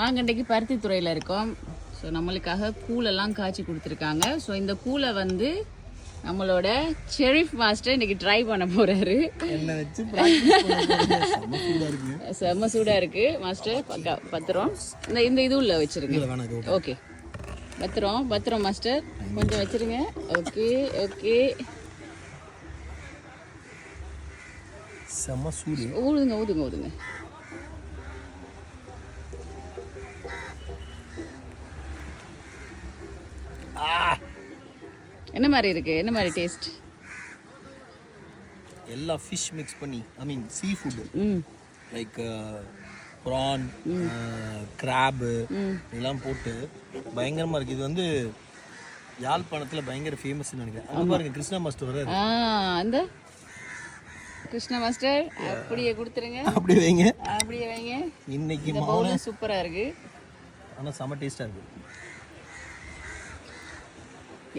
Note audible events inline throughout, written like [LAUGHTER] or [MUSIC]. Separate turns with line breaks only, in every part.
நாங்கள் பருத்தி துறையில் இருக்கோம். ஸோ நம்மளுக்காக கூழெல்லாம் காய்ச்சி கொடுத்துருக்காங்க. ஸோ இந்த கூழை வந்து நம்மளோட ஷெரீஃப் மாஸ்டர் இன்னைக்கு ட்ரை பண்ண போறாரு.
செம்ம சூடா இருக்கு.
செம்ம சூடா இருக்கு. மாஸ்டர் பக்கா பத்திரம். இந்த இந்த இது உள்ள வச்சிருங்க. ஓகே பத்திரம் பத்திரம் மாஸ்டர். கொஞ்சம் வச்சிருங்க. ஓகே ஓகே
செம்ம சூடு.
ஊதுங்க ஊதுங்க ஊதுங்க. என்ன மாதிரி இருக்கு? என்ன மாதிரி டேஸ்ட்
எல்லா ஃபிஷ் மிக்ஸ் பண்ணி I mean seafood like prawn crab இதெல்லாம் போட்டு பயங்கரமா இருக்கு. இது வந்து யாழ்ப்பாணத்துல பயங்கர ஃபேமஸ்னு நினைக்கிறேன். பாருங்க கிருஷ்ணா மாஸ்டர்
ஆ அந்த? கிருஷ்ணா மாஸ்டர் அப்படியே கொடுத்துருங்க.
அப்படி வைங்க.
அப்படியே வைங்க.
இன்னைக்கு
இந்த பவுலும் சூப்பரா இருக்கு.
ஆனா செம்ம டேஸ்டா இருக்கு.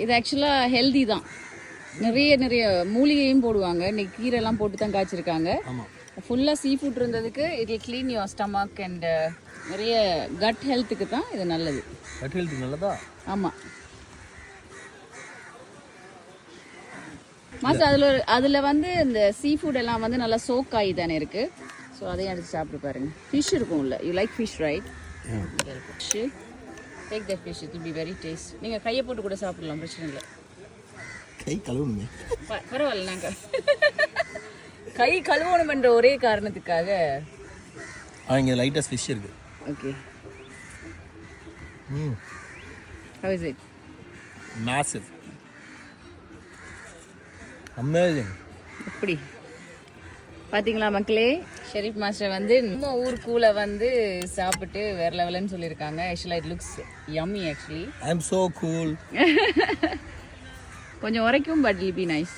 இது ஆக்சுவலாக ஹெல்தி தான். நிறைய நிறைய மூலிகையும் போடுவாங்க. இன்னைக்கு கீரைலாம் போட்டு தான் காய்ச்சிருக்காங்க. ஃபுல்லாக சீ ஃபுட் இருந்ததுக்கு இது க்ளீன் யுவர் ஸ்டமக் அண்ட் நிறைய கட் ஹெல்த்துக்கு தான் இது நல்லது.
கட் ஹெல்த் நல்லதா?
ஆமாம் மாஸ்டர் அதில் ஒரு அதில் வந்து இந்த சீ ஃபுட் எல்லாம் வந்து நல்லா சோக் ஆகி தானே இருக்குது ஸோ அதையும் எடுத்து சாப்பிட்டு பாருங்க. ஃபிஷ் இருக்கும்ல you like fish right fish take the fish it be very taste நீங்கள் கையை போட்டு கூட சாப்பிடலாம் பிரச்சனை இல்லை.
கை கழுவுங்க
பரவாயில்ல நாங்க. கை கழுவணும் என்ற ஒரே காரணத்துக்காக.
இங்க லைட்டஸ்ட் ஃபிஷ் இருக்கு.
Okay
hmm.
How is it
massive amazing
எப்படி? பாத்தீங்களா மக்களே? ஷெரீப் மாஸ்டர் வந்து நம்ம ஊர் கூல வந்து சாப்பிட்டு வேற லெவலுன்னு சொல்லியிருக்காங்க. ஆக்சுவலாக it looks yummy actually
I so cool
கொஞ்சம் உரைக்கும் பட் இல் பி நைஸ்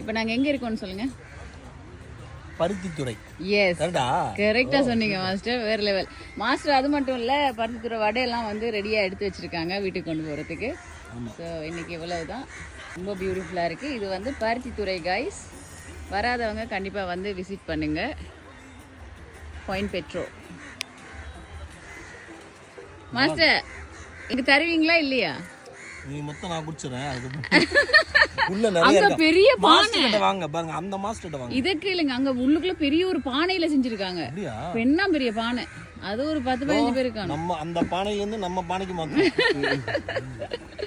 இப்போ நாங்கள் எங்கே இருக்கோம்னு சொல்லுங்க.
பருத்தித்துறை.
எஸ்
கரெக்டா
கரெக்டாக சொன்னீங்க மாஸ்டர். வேற லெவல். மாஸ்டர் அது மட்டும் இல்லை பருத்தித்துறை வடையெல்லாம் வந்து ரெடியாக எடுத்து வச்சிருக்காங்க வீட்டுக்கு கொண்டு போகிறதுக்கு ஸோ இன்னைக்கு இவ்வளவு தான் ரொம்ப பியூட்டிஃபுல்லாக இருக்குது இது வந்து பருத்தித்துறை கைஸ் வராதவங்க கண்டிப்பாக வந்து விசிட் பண்ணுங்க. பாயிண்ட் பெட்ரோ மாஸ்டர் இங்க தருவீங்களா இல்லையா?
நீ மொத்தம் நான் குடிச்சிடுறேன். அது [LAUGHS] உள்ள நிறைய
அங்க பெரிய பானை.
வாங்க. பாருங்க அந்த மாஸ்டர் கிட்ட வாங்க.
இதை கேளுங்க அங்க உள்ளுக்குள்ள பெரிய ஒரு பானையில செஞ்சிருக்காங்க. பெண்ணா பெரிய பானை. அது ஒரு பத்து பதினஞ்சு பேர் இருக்காங்க
நம்ம அந்த பானையில இருந்து நம்ம பானைக்கு மாத்தணும். [LAUGHS]